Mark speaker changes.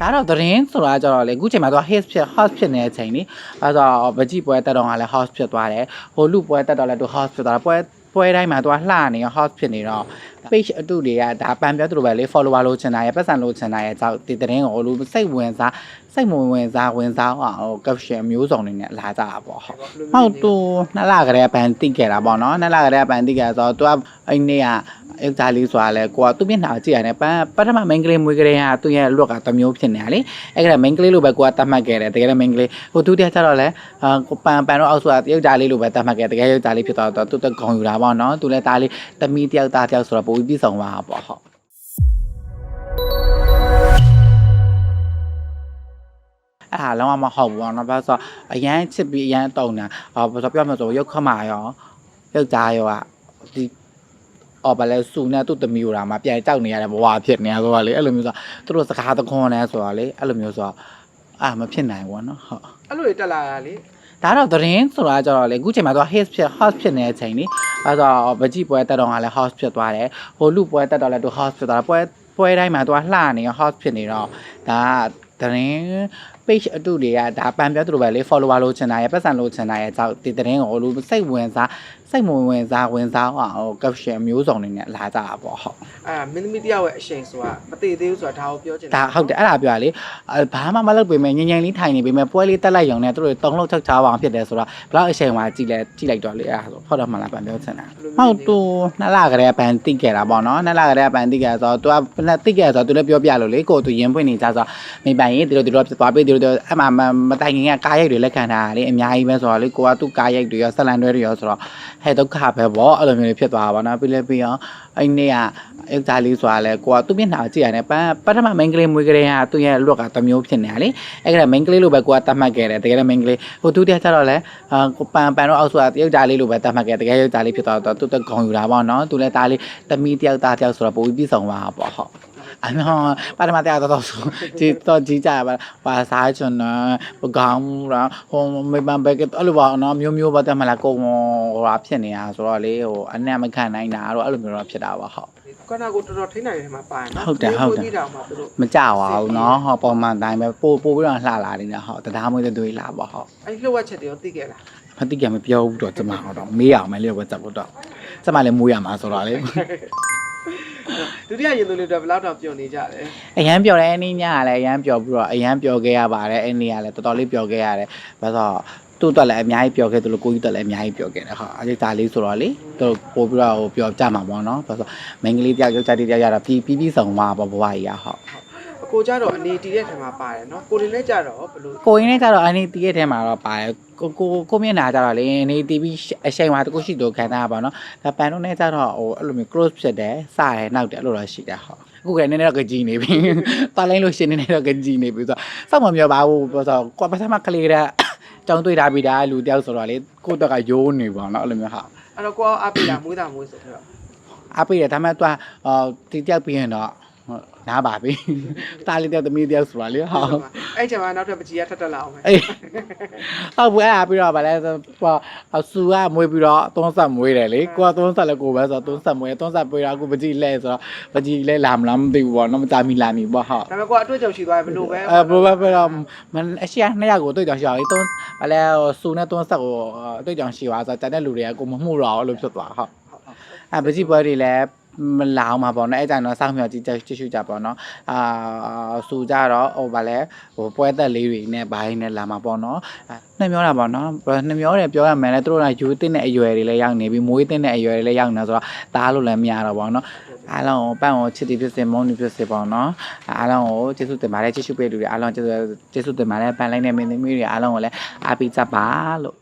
Speaker 1: ဒါတော့သတင်းဆိုတာကြတော့လေအခုချိန်မှာသူက hit ဖြစ် hot ဖြစ်နေတဲ့အချိန်လေအဲဆိုတော့ဗကြီးပွဲတက်တော့ကလည်း hot ဖြစ်သွားတယ်ဟိုလူပွဲတက်တော့လည်းသူ hot ဖြစ်သွားတယ်ပွဲပွဲတိုင်းမှာသူကလှနေရော hot ဖြစ်နေတော့ page အတုတွေကဒါပန်ပြောသူတို့ပဲလေ follower လို့ချင်တာရဲ့ပတ်စံလို့ချင်တာရဲ့ကြောက်ဒီသတင်းကိုလူစိတ်ဝင်စားစိတ်မဝင်ဝင်စားဝင်စားအောင်ဟို caption မျိုးစုံတွေနဲ့လာကြတာပေါ့ဟုတ်ဟုတ်တူနှစ်လကလေးကဘန်တိခဲ့တာပေါ့နော်နှစ်လကလေးကဘန်တိခဲ့ဆိုတော့ तू ကအဲ့နေ့က ယောက်ျားလေးဆိုတာလဲကိုကသူ့မျက်နှာကြည့်ရတယ်ပထမ main ကလေးမွေးကလေးကသူ့ရဲ့လွက်ကတမျိုးဖြစ်နေတာလေအဲ့ဒါ main ကလေးလိုပဲကိုကတတ်မှတ်ခဲ့တယ်တကယ်လည်း main ကလေးဟိုဒုတိယကျတော့လဲပန်ပန်တော့အောက်ဆိုတာယောက်ျားလေးလိုပဲတတ်မှတ်ခဲ့တကယ်ယောက်ျားလေးဖြစ်တော့သူ့တက်ခေါင်ယူတာပေါ့နော်သူလည်းဒါလေးတမီတယောက်သားတယောက်ဆိုတော့ပုံပြီးဆောင်ပါပေါ့ဟုတ်အဲ့ဒါလုံးဝမဟုတ်ဘူးပေါ့နော်ဘာလို့ဆိုတော့အရန်ချစ်ပြီးအရန်တုံတာဟောပြောမှဆိုရုပ်ခမရောရုပ်သားရောကဒီ အော်ဗလဲစုနဲ့သူ့သမီးတို့ဒါမှပြန်ကြောက်နေရတဲ့ဘဝဖြစ်နေရဆိုတာလေအဲ့လိုမျိုးဆိုတာသူတို့စကားသခွန်နဲ့ဆိုတာလေအဲ့လိုမျိုးဆိုတာအာမဖြစ်နိုင်ဘူးဗောနော်ဟုတ်
Speaker 2: အဲ့လိုတွေတက်လာတာလေ
Speaker 1: ဒါတော့သတင်းဆိုတာကြတော့လေအခုချိန်မှာသူက his ဖြစ် house ဖြစ်နေတဲ့အချိန်နိအဲဆိုတော့ဗကြီးပွဲတက်တော့ကလည်း house ဖြစ်သွားတယ်ဟိုလူပွဲတက်တော့လည်းသူ house ဖြစ်သွားတာပွဲပွဲတိုင်းမှာသူကလှနေ house ဖြစ်နေတော့ဒါသတင်း page အတုတွေကဒါပန်ပြောသူတို့ပဲလေ follower လို့ချင်တာရဲ့ပတ်စံလို့ချင်တာရဲ့ကြောက်ဒီသတင်းကိုလူစိတ်ဝင်စားစိတ်မဝင်ဝင်စားဝင်စားအောင်ဟို caption မျိုးစုံတွေနဲ့လာကြတာပေါ့ဟုတ်
Speaker 2: အာမင်းသမီးတယောက်ရဲ့အရှိန်ဆိုတာမတည်သေးဘူးဆိုတာဒါကိုပြောချင်
Speaker 1: ဒါဟုတ်တယ်အဲ့ဒါပြောရလေအဲဘာမှမလုပ်ပေမဲ့ငငယ်လေးထိုင်နေပေမဲ့ပွဲလေးတက်လိုက်ရုံနဲ့သူတို့တုံးလုံးချက်ချားပါအောင်ဖြစ်တယ်ဆိုတော့ဘလောက်အချိန်မှကြည့်လဲကြည့်လိုက်တော့လေအဲ့ဒါဆိုဟုတ်တော့မှလားပန်ပြောချင်တာဟုတ်တူနှစ်လကလေးကပန်တိခဲ့တာပေါ့နော်နှစ်လကလေးကပန်တိခဲ့ဆိုတော့ तू ကဘယ်နဲ့တိခဲ့ဆိုတော့ तू လည်းပြောပြလို့လေကို तू ရင်ပွင့်နေကြဆိုတော့မိပိုင်ရင်ဒီလိုဒီလိုသွားပြီးဒီလို ုအမှမတိုင်ခင်ကကားရိုက်တွေလက်ခံတာလေအများကြီးပဲဆိုတော့လေကိုကသူ့ကားရိုက်တွေရောဆက်လန်တွေရောဆိုတော့ဟဲ့ဒုက္ခပဲပေါ့အဲ့လိုမျိုးတွေဖြစ်သွားတာပေါ့နော်ပြီးလဲပြီးအောင်အဲ့နေ့ကအဲ့ဒါလေးဆိုတာလဲကိုကသူ့မျက်နှာကြည့်ရတယ်ပန်းပထမ main ကလေးမွေးကလေးကသူ့ရဲ့ look ကတစ်မျိုးဖြစ်နေတာလေအဲ့က main ကလေးလိုပဲကိုကတတ်မှတ်ခဲ့တယ်တကယ်လည်း main ကလေးဟိုသူတရားကျတော့လဲအာကိုပန်ပန်တော့အောက်ဆိုတာတယောက်သားလေးလိုပဲတတ်မှတ်ခဲ့တကယ်ယောက်သားလေးဖြစ်သွားတော့သူ့တက်ခေါင်ယူတာပေါ့နော်သူလည်းသားလေးတမီတယောက်သားတယောက်ဆိုတော့ပိုပြီးပြည့်စုံသွားတာပေါ့ဟုတ် အမေပါရမတရားတော့ဆိုဒီတော့ကြီးကြပါပါစားချွန်နော်ကောင်းရာဟိုမေပန်ဘက်ကအဲ့လိုပါနော်မျိုးမျိုးပါတတ်မှလားကိုဟိုဟာဖြစ်နေတာဆိုတော့လေဟိုအနက်မခံနိုင်တာတော့အဲ့လိုမျိုးတော့ဖြစ်တာပါဟုတ်
Speaker 2: ကနာကိုတော်တော်ထိနိုင်တယ်မှာပါနော်
Speaker 1: ဟုတ်တယ်ဟုတ်တယ်
Speaker 2: ဒီတောင်မှာသူတို့
Speaker 1: မကြပါဘူးเนาะဟောပုံမှန်တိုင်းပဲပို့ပို့ပြီးတော့လှလာနေတာဟောတရားမွေးတဲ့တွေလာပါဟော
Speaker 2: အဲ့ဒီလှုပ်ဝက်ချက်တွေရောသိခဲ့လား
Speaker 1: မတိကမပြောဘူးတော့ကျမဟောတော့မေးအောင်မယ်လေဝက်ချက်ဖို့တော့ကျမလည်းမွေးရမှာဆိုတော့လေ
Speaker 2: ဒုတိယရင်သွေးလေးတော့ဘယ်လောက်တော့ပျော်နေကြတယ်
Speaker 1: အရန်ပျော်တယ်အနည်းညကလည်းအရန်ပျော်ပြီးတော့အရန်ပျော်ခဲ့ရပါတယ်အနည်းကလည်းတော်တော်လေးပျော်ခဲ့ရတယ်ဘာလို့သူ့တက်လည်းအများကြီးပျော်ခဲ့တယ်လို့ကိုကြီးတက်လည်းအများကြီးပျော်ခဲ့တယ်ဟာအဲ့ဒါလေးဆိုတော့လေသူပို့ပြီးတော့ဟိုပျော်ကြမှာပေါ့နော်ဘာလို့မင်္ဂလိတယောက်ယောက်ျားတယောက်ရတာပြီးပြီးပြီးဆောင်မှာပေါ့ဘဝကြီးရဟုတ်
Speaker 2: အကိုကြတော့အနေတီးတဲ့ထဲမှာပါတယ်နော်ကိုရင်းနဲ့ကြတော့ဘယ်လို
Speaker 1: ကိုရင်းနဲ့ကြတော့အနေတီးရဲ့ထဲမှာတော့ပါတယ်ကိုကိုကိုမျက်နှာကြတော့လေအနေတီးပြီးအရှိန်မှာတကူရှိတော့ခံတာပါနော်ဒါပန်တော့နဲ့ကြတော့ဟိုအဲ့လိုမျိုး close ဖြစ်တယ်စရဲနောက်တယ်အဲ့လိုတော့ရှိတယ်ဟုတ်အခုကနည်းနည်းတော့ကကြီးနေပြီတားလိုက်လို့ရှင်းနည်းနည်းတော့ကကြီးနေပြီဆိုတော့စောက်မပြောပါဘူးဆိုတော့ကိုပထမကလေးကတောင်းတွေ့ထားပြီးသားလူတယောက်ဆိုတော့လေကိုတော့ကရိုးနေပါတော့အဲ့လိုမျိုးဟာ
Speaker 2: အဲ့တော့ကိုကအပိတာမွေးတာမွေးဆိုတော့
Speaker 1: အပိရဒါမှတော့ဟိုတီတယောက်ပြီးရင်တော့ နားပါပြီတားလေးတယောက်သမီးတယောက်ဆိုတာလေဟုတ်
Speaker 2: အဲ့ချိန်မှာနောက်ထပ်ပကြီးရထပ်တက်လာအောင်မယ်
Speaker 1: အေးဟုတ်ဘူးအဲ့ဒါပြီးတော့ဗာလဲဆိုတော့အဆူကမွေးပြီးတော့သုံးဆက်မွေးတယ်လေကိုကသုံးဆက်လည်းကိုပဲဆိုတော့သုံးဆက်မွေးသုံးဆက်ပွေးတော့အခုပကြီးလဲဆိုတော့ပကြီးလဲလာမလားမသိဘူးပေါ့နော်မကြမီလာမီပေါ့ဟုတ်
Speaker 2: ဒါပေမဲ့ကိုကအတွေ့အကြုံရှိသွားပြီဘယ်လိုပဲ
Speaker 1: အဲဘယ်ဘယ်တော့မအရှိနှစ်ယောက်ကိုတွေ့ကြရှိအောင်လေသုံးဗာလဲဆူနဲ့သုံးဆက်ကိုတွေ့ကြရှိသွားဆိုတော့တန်တဲ့လူတွေကကိုမမှုတော့အဲ့လိုဖြစ်သွားဟုတ်အဲပကြီးပွဲတွေလည်း မလာအောင်ပါပေါ့နော်အဲ့ကြတော့စောင့်မျှော်ကြည့်ကြည့်ရှုကြပေါ့နော်အာစူကြတော့ဟိုဗာလဲဟိုပွဲသက်လေးတွေနဲ့ဘိုင်းနဲ့လာမှာပေါ့နော်နှမျောတာပေါ့နော်နှမျောတယ်ပြောရမယ်လေသူတို့ကယူတင်တဲ့အရွယ်တွေလည်းရောက်နေပြီမွေးတင်တဲ့အရွယ်တွေလည်းရောက်နေဆိုတော့တားလို့လည်းမရတော့ပေါ့နော်အားလုံးကိုပန့်ကိုချစ်တီဖြစ်စေမုန်းတီဖြစ်စေပေါ့နော်အားလုံးကိုကျေးဇူးတင်ပါတယ်ကျေးဇူးပေးလူတွေအားလုံးကျေးဇူးကျေးဇူးတင်ပါတယ်ပန့်လိုက်တဲ့မင်းသမီးတွေအားလုံးကိုလည်းအားပေးကြပါလို့